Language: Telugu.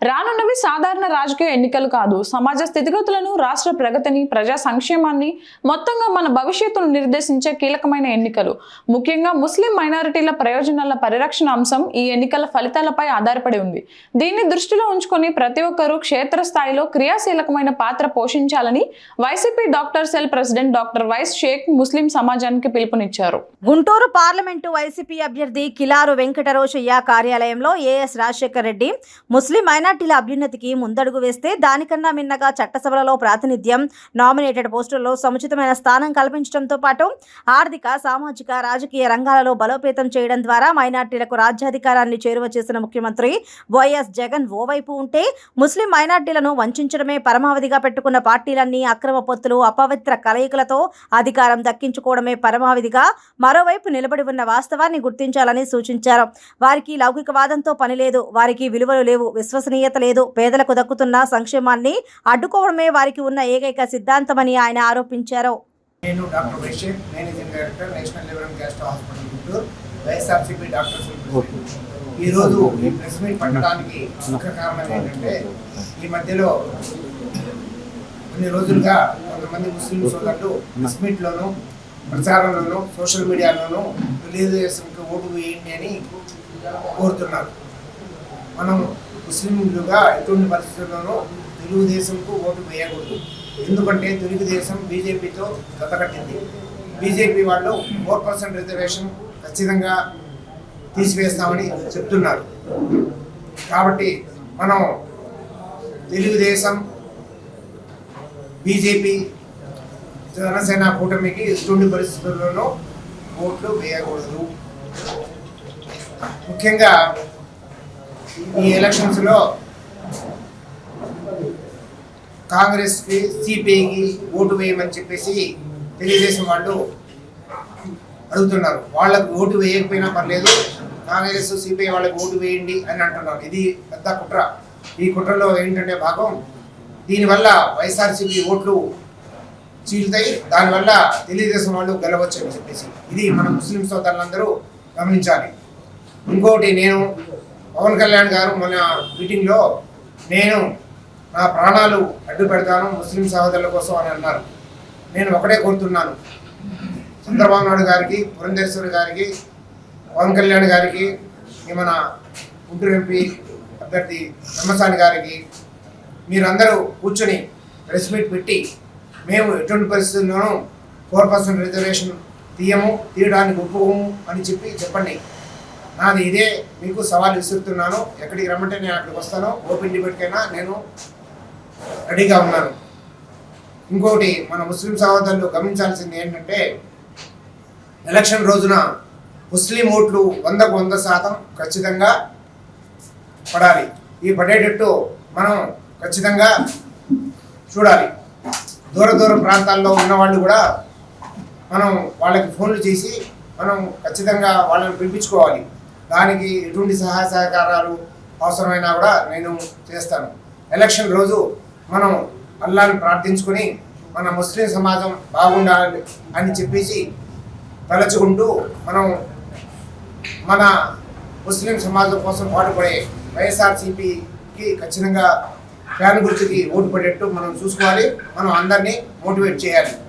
రానున్నవి సాధారణ రాజకీయ ఎన్నికలు కాదు. సమాజ స్థితిగతులను రాష్ట్ర ప్రగతిని ప్రజా సంక్షేమాన్ని మొత్తంగా మన భవిష్యత్తును నిర్దేశించే కీలకమైన ఎన్నికలు. ముఖ్యంగా ముస్లిం మైనారిటీల ప్రయోజనాల పరిరక్షణ అంశం ఈ ఎన్నికల ఫలితాలపై ఆధారపడి ఉంది. దీన్ని దృష్టిలో ఉంచుకొని ప్రతి ఒక్కరూ క్షేత్రస్థాయిలో క్రియాశీలకమైన పాత్ర పోషించాలని YCP doctor cell president doctor vice Shaik ముస్లిం సమాజానికి పిలుపునిచ్చారు. గుంటూరు పార్లమెంటు వైసీపీ అభ్యర్థి కిలారు వెంకటరోషయ్య కార్యాలయంలో ఏఎస్ రాజశేఖర్ రెడ్డి ముస్లిం మైనార్టీల అభ్యున్నతికి ముందడుగు వేస్తే దానికన్నా మిన్నగా చట్టసభలలో ప్రాతినిధ్యం. నామినేటెడ్ పోస్టుల్లో సముచితమైన స్థానం కల్పించడంతో పాటు ఆర్థిక సామాజిక రాజకీయ రంగాలలో బలోపేతం చేయడం ద్వారా మైనార్టీలకు రాజ్యాధికారాన్ని చేరువ చేసిన ముఖ్యమంత్రి వైఎస్ జగన్ ఓవైపు ఉంటే ముస్లిం మైనార్టీలను వంచడమే పరమావధిగా పెట్టుకున్న పార్టీలన్నీ అక్రమ పొత్తులు అపవిత్ర కలయికలతో అధికారం దక్కించుకోవడమే పరమావధిగా మరోవైపు నిలబడి ఉన్న వాస్తవాన్ని గుర్తించాలని సూచించారు. వారికి లౌకికవాదంతో పని లేదు వారికి విలువలు లేవు విశ్వసనీయత లేదు పేదలకు దక్కుతున్న సంక్షేమాన్ని అడ్డుకోవడమే వారికి ఉన్న ఏకైక సిద్ధాంతమని ఆయన ఆరోపించారు. నేను doctor Basheer managing director national liver gastro hospital Guntur YSRCP doctors ఈ రోజు ఈ ప్రెస్ మీట్ పెట్టడానికి ముఖ్య కారణం ఏంటంటే ఈ మధ్యలో కొన్ని రోజులుగా కొంతమంది ముస్లిం సోదరులు ప్రెస్ మీట్లోను ప్రచారంలోను సోషల్ మీడియాలోను తెలుగుదేశంకి ఓటు వేయండి అని కోరుతున్నారు. మనం ముస్లింలుగా ఎటువంటి పరిస్థితుల్లోనూ తెలుగుదేశంకు ఓటు వేయకూడదు. ఎందుకంటే తెలుగుదేశం బీజేపీతో జతకట్టింది బీజేపీ వాళ్ళు ఫోర్ పర్సెంట్ రిజర్వేషన్ ఖచ్చితంగా తీసివేస్తామని చెప్తున్నారు. కాబట్టి మనం తెలుగుదేశం బీజేపీ జనసేన కూటమికి ఎటువంటి పరిస్థితుల్లోనూ ఓట్లు వేయకూడదు. ముఖ్యంగా ఈ ఎలక్షన్స్లో కాంగ్రెస్కి సిపిఐకి ఓటు వేయమని చెప్పేసి తెలుగుదేశం వాళ్ళు అడుగుతున్నారు. వాళ్ళకు ఓటు వేయకపోయినా పర్లేదు కాంగ్రెస్ సిపిఐ వాళ్ళకి ఓటు వేయండి అని అంటున్నారు. ఇది పెద్ద కుట్ర. ఈ కుట్రలో ఏంటంటే భాగం దీనివల్ల వైఎస్ఆర్సీపీ ఓట్లు చీలుతాయి దానివల్ల తెలుగుదేశం వాళ్ళు గెలవచ్చు అని చెప్పేసి. ఇది మన ముస్లిం సోదరులందరూ గమనించాలి. ఇంకోటి నేను పవన్ కళ్యాణ్ గారు మొన్న మీటింగ్లో నేను నా ప్రాణాలు అడ్డు పెడతాను ముస్లిం సహోదరుల కోసం అని అన్నారు. నేను ఒకటే కోరుతున్నాను. చంద్రబాబు నాయుడు గారికి పురంధేశ్వరి గారికి పవన్ కళ్యాణ్ గారికి ఈ మన గుంటూరు ఎంపీ అభ్యర్థి బ్రహ్మసాని గారికి మీరందరూ కూర్చొని ప్రెస్ మీట్ పెట్టి మేము ఎటువంటి పరిస్థితుల్లోనూ ఫోర్ పర్సెంట్ రిజర్వేషన్ తీయము తీయడానికి ఒప్పుకోము అని చెప్పి చెప్పండి. నాది ఇదే మీకు సవాల్ విసురుతున్నాను. ఎక్కడికి రమ్మంటే నేను అక్కడికి వస్తాను. ఓపెన్ డిబేట్కైనా నేను రెడీగా ఉన్నాను. ఇంకోటి మన ముస్లిం సహోదరులు గమనించాల్సింది ఏంటంటే ఎలక్షన్ రోజున ముస్లిం ఓట్లు వందకు వంద శాతం ఖచ్చితంగా పడాలి. ఈ పడేటట్టు మనం ఖచ్చితంగా చూడాలి. దూర దూర ప్రాంతాల్లో ఉన్నవాళ్ళు కూడా మనం వాళ్ళకి ఫోన్లు చేసి మనం ఖచ్చితంగా వాళ్ళని పిలిపించుకోవాలి. దానికి ఎటువంటి సహాయ సహకారాలు అవసరమైనా కూడా నేను చేస్తాను. ఎలక్షన్ రోజు మనం అల్లాని ప్రార్థించుకొని మన ముస్లిం సమాజం బాగుండాలి అని చెప్పేసి తలచుకుంటూ మనం మన ముస్లిం సమాజం కోసం పాటుపడే వైఎస్ఆర్సీపీకి ఖచ్చితంగా ఫ్యాన్ గుర్తుకి ఓటు పడేట్టు మనం చూసుకోవాలి. మనం అందరినీ మోటివేట్ చేయాలి.